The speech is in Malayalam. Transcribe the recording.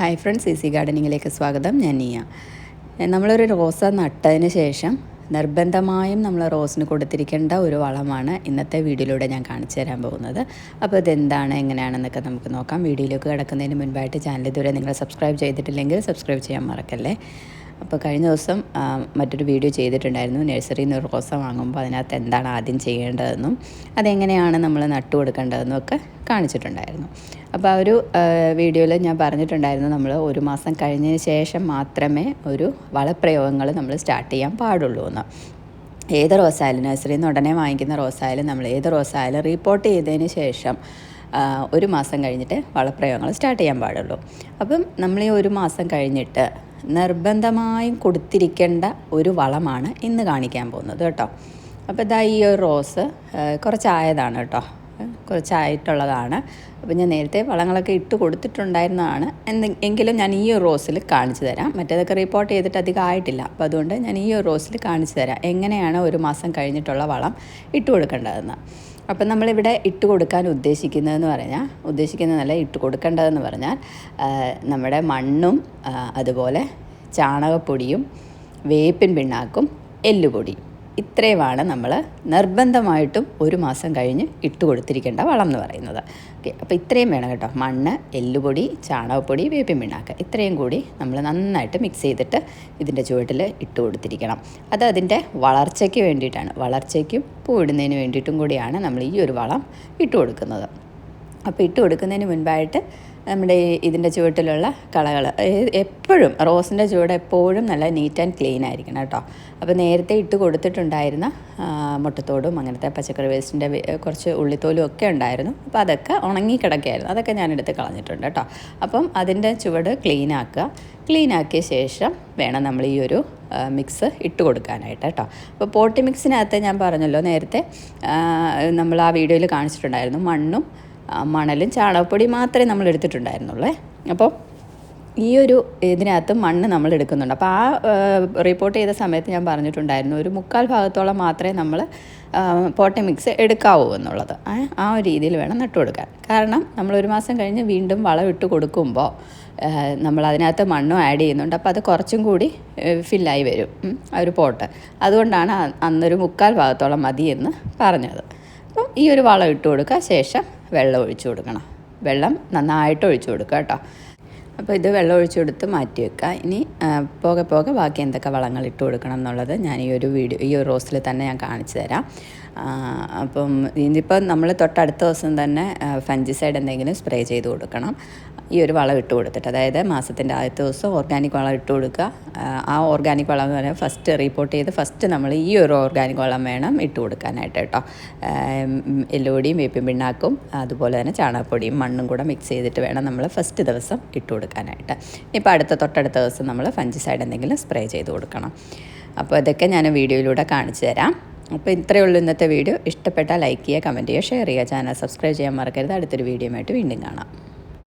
ഹായ് ഫ്രണ്ട്സ് ഈസി ഗാർഡനിങ്ങിലേക്ക് സ്വാഗതം. ഞാൻ നീയ. നമ്മളൊരു റോസ നട്ടതിന് ശേഷം നിർബന്ധമായും നമ്മൾ റോസിന് കൊടുത്തിരിക്കേണ്ട ഒരു വളമാണ് ഇന്നത്തെ വീഡിയോയിലൂടെ ഞാൻ കാണിച്ചു തരാൻ പോകുന്നത്. അപ്പോൾ ഇതെന്താണ് എങ്ങനെയാണെന്നൊക്കെ നമുക്ക് നോക്കാം. വീഡിയോയിലേക്ക് കിടക്കുന്നതിന് മുൻപായിട്ട് ചാനൽ ഇതുവരെ നിങ്ങൾ സബ്സ്ക്രൈബ് ചെയ്തിട്ടില്ലെങ്കിൽ സബ്സ്ക്രൈബ് ചെയ്യാൻ മറക്കല്ലേ? അപ്പോൾ കഴിഞ്ഞ ദിവസം മറ്റൊരു വീഡിയോ ചെയ്തിട്ടുണ്ടായിരുന്നു. നഴ്സറിയിൽ നിന്ന് ഒരു റോസ വാങ്ങുമ്പോൾ അതിനകത്ത് എന്താണ് ആദ്യം ചെയ്യേണ്ടതെന്നും അതെങ്ങനെയാണ് നമ്മൾ നട്ടു കൊടുക്കേണ്ടതെന്നും ഒക്കെ കാണിച്ചിട്ടുണ്ടായിരുന്നു. അപ്പോൾ ആ ഒരു വീഡിയോയിൽ ഞാൻ പറഞ്ഞിട്ടുണ്ടായിരുന്നു നമ്മൾ ഒരു മാസം കഴിഞ്ഞതിന് ശേഷം മാത്രമേ ഒരു വളപ്രയോഗങ്ങൾ നമ്മൾ സ്റ്റാർട്ട് ചെയ്യാൻ പാടുള്ളൂ എന്ന്. ഏത് റോസായാലും നഴ്സറിയിൽ നിന്ന് ഉടനെ വാങ്ങിക്കുന്ന റോസായാലും നമ്മൾ ഏത് റോസായാലും റിപ്പോർട്ട് ചെയ്തതിന് ശേഷം ഒരു മാസം കഴിഞ്ഞിട്ട് വളപ്രയോഗങ്ങൾ സ്റ്റാർട്ട് ചെയ്യാൻ പാടുള്ളൂ. അപ്പം നമ്മൾ ഈ ഒരു മാസം കഴിഞ്ഞിട്ട് നിർബന്ധമായും കൊടുത്തിരിക്കേണ്ട ഒരു വളമാണ് ഇന്ന് കാണിക്കാൻ പോകുന്നത് കേട്ടോ. അപ്പോൾ ഇതാ ഈ ഒരു റോസ് കുറച്ചായതാണ് കേട്ടോ. കുറച്ചായിട്ടുള്ളതാണ്. അപ്പോൾ ഞാൻ നേരത്തെ വളങ്ങളൊക്കെ ഇട്ട് കൊടുത്തിട്ടുണ്ടായിരുന്നതാണ്. എങ്കിലും ഞാൻ ഈ ഒരു റോസിൽ കാണിച്ചു തരാം. മറ്റേതൊക്കെ റിപ്പോർട്ട് ചെയ്തിട്ട് അധികം ആയിട്ടില്ല. അപ്പോൾ അതുകൊണ്ട് ഞാൻ ഈ ഒരു റോസിൽ കാണിച്ചു തരാം. എങ്ങനെയാണ് ഒരു മാസം കഴിഞ്ഞിട്ടുള്ള വളം ഇട്ട് കൊടുക്കേണ്ടതെന്ന്. അപ്പം നമ്മളിവിടെ ഇട്ട് കൊടുക്കാൻ ഉദ്ദേശിക്കുന്നതെന്ന് പറഞ്ഞാൽ ഉദ്ദേശിക്കുന്നതല്ല ഇട്ട് കൊടുക്കേണ്ടതെന്ന് പറഞ്ഞാൽ നമ്മുടെ മണ്ണും അതുപോലെ ചാണകപ്പൊടിയും വേപ്പിൻ പിണ്ണാക്കും എല്ലുപൊടിയും ഇത്രയുമാണ് നമ്മൾ നിർബന്ധമായിട്ടും ഒരു മാസം കഴിഞ്ഞ് ഇട്ട് കൊടുത്തിരിക്കേണ്ട വളം എന്ന് പറയുന്നത്. ഓക്കെ അപ്പോൾ ഇത്രയും വേണം കേട്ടോ. മണ്ണ് എല്ലുപൊടി ചാണകപ്പൊടി വേപ്പിൻ പിണ്ണാക്ക്. ഇത്രയും കൂടി നമ്മൾ നന്നായിട്ട് മിക്സ് ചെയ്തിട്ട് ഇതിന്റെ ചുവട്ടിൽ ഇട്ട് കൊടുത്തിരിക്കണം. അത് അതിന്റെ വളർച്ചയ്ക്ക് വേണ്ടിയിട്ടാണ്. വളർച്ചയ്ക്കും പൂവിടുന്നതിന് വേണ്ടിയിട്ടും കൂടിയാണ് നമ്മൾ ഈ ഒരു വളം ഇട്ട് കൊടുക്കുന്നത്. അപ്പോൾ ഇട്ട് കൊടുക്കുന്നതിന് മുൻപായിട്ട് നമ്മുടെ ഇതിന്റെ ചുവട്ടിലുള്ള കളകൾ. എപ്പോഴും റോസിന്റെ ചുവട് എപ്പോഴും നല്ല നീറ്റ് ആൻഡ് ക്ലീൻ ആയിരിക്കണം കേട്ടോ. അപ്പോൾ നേരത്തെ ഇട്ട് കൊടുത്തിട്ടുണ്ടായിരുന്ന മുട്ടത്തോടും അങ്ങനത്തെ പച്ചക്കറി വേസ്റ്റിന്റെ കുറച്ച് ഉള്ളിത്തോലും ഒക്കെ ഉണ്ടായിരുന്നു. അപ്പോൾ അതൊക്കെ ഉണങ്ങി കിടക്കുകയായിരുന്നു. അതൊക്കെ ഞാൻ എടുത്ത് കളഞ്ഞിട്ടുണ്ട് കേട്ടോ. അപ്പം അതിന്റെ ചുവട് ക്ലീൻ ആക്കുക. ക്ലീൻ ആക്കിയ ശേഷം വേണം നമ്മൾ ഈ ഒരു മിക്സ് ഇട്ട് കൊടുക്കാനായിട്ട് കേട്ടോ. അപ്പോൾ പോട്ടി മിക്സിനകത്ത് ഞാൻ പറഞ്ഞല്ലോ നേരത്തെ നമ്മൾ ആ വീഡിയോയിൽ കാണിച്ചിട്ടുണ്ടായിരുന്നു മണ്ണും മണലും ചാണകപ്പൊടി മാത്രമേ നമ്മൾ എടുത്തിട്ടുണ്ടായിരുന്നുള്ളേ. അപ്പോൾ ഈ ഒരു ഇതിനകത്ത് മണ്ണ് നമ്മൾ എടുക്കുന്നുണ്ട്. അപ്പോൾ ആ റിപ്പോർട്ട് ചെയ്ത സമയത്ത് ഞാൻ പറഞ്ഞിട്ടുണ്ടായിരുന്നു ഒരു മുക്കാൽ ഭാഗത്തോളം മാത്രമേ നമ്മൾ പോട്ടെ മിക്സ് എടുക്കാവൂ എന്നുള്ളത്. ആ ഒരു രീതിയിൽ വേണം നട്ടു കൊടുക്കാൻ. കാരണം നമ്മൾ ഒരു മാസം കഴിഞ്ഞ് വീണ്ടും വളം ഇട്ട് കൊടുക്കുമ്പോൾ നമ്മൾ അതിനകത്ത് മണ്ണും ആഡ് ചെയ്യുന്നുണ്ട്. അപ്പോൾ അത് കുറച്ചും കൂടി ഫില്ലായി വരും ആ ഒരു പോട്ട്. അതുകൊണ്ടാണ് അന്നൊരു മുക്കാൽ ഭാഗത്തോളം മതിയെന്ന് പറഞ്ഞത്. അപ്പം ഈ ഒരു വളം ഇട്ട് കൊടുക്കുക ശേഷം വെള്ളം ഒഴിച്ചു കൊടുക്കണം. വെള്ളം നന്നായിട്ട് ഒഴിച്ചു കൊടുക്കുക കേട്ടോ. അപ്പോൾ ഇത് വെള്ളം ഒഴിച്ചെടുത്ത് മാറ്റി വെക്കുക. ഇനി പോകെ പോകെ ബാക്കി എന്തൊക്കെ വളങ്ങൾ ഇട്ട് കൊടുക്കണം എന്നുള്ളത് ഞാൻ ഈ ഒരു വീഡിയോ ഈ ഒരു റോസിൽ തന്നെ ഞാൻ കാണിച്ചു തരാം. അപ്പം ഇനിയിപ്പോൾ നമ്മൾ തൊട്ടടുത്ത ദിവസം തന്നെ ഫഞ്ചിസൈഡ് എന്തെങ്കിലും സ്പ്രേ ചെയ്ത് കൊടുക്കണം. ഈ ഒരു വളം ഇട്ട് കൊടുത്തിട്ട് അതായത് മാസത്തിന്റെ ആദ്യത്തെ ദിവസം ഓർഗാനിക് വളം ഇട്ട് കൊടുക്കുക. ആ, ഓർഗാനിക് വളം എന്ന് പറയുന്നത് ഫസ്റ്റ് റിപ്പോർട്ട് ചെയ്ത് ഫസ്റ്റ് നമ്മൾ ഈ ഒരു ഓർഗാനിക് വളം വേണം ഇട്ട് കൊടുക്കാനായിട്ട് കേട്ടോ. എല്ലോടിയും വേപ്പിൻ പിണ്ണാക്കും അതുപോലെ തന്നെ ചാണകപ്പൊടിയും മണ്ണും കൂടെ മിക്സ് ചെയ്തിട്ട് വേണം നമ്മൾ ഫസ്റ്റ് ദിവസം ഇട്ട് കൊടുക്കാനായിട്ട്. ഇപ്പോൾ അടുത്ത തൊട്ടടുത്ത ദിവസം നമ്മൾ ഫഞ്ചിസൈഡ് എന്തെങ്കിലും സ്പ്രേ ചെയ്ത് കൊടുക്കണം. അപ്പോൾ ഇതൊക്കെ ഞാൻ വീഡിയോയിലൂടെ കാണിച്ചു തരാം. അപ്പോൾ ഇത്രയേ ഉള്ളൂ ഇന്നത്തെ വീഡിയോ. ഇഷ്ടപ്പെട്ടാൽ ലൈക്ക് ചെയ്യുക കമന്റ് ചെയ്യുക ഷെയർ ചെയ്യുക. ചാനൽ സബ്സ്ക്രൈബ് ചെയ്യാൻ മറക്കരുത്. അടുത്തൊരു വീഡിയോ ആയിട്ട് വീണ്ടും കാണാം.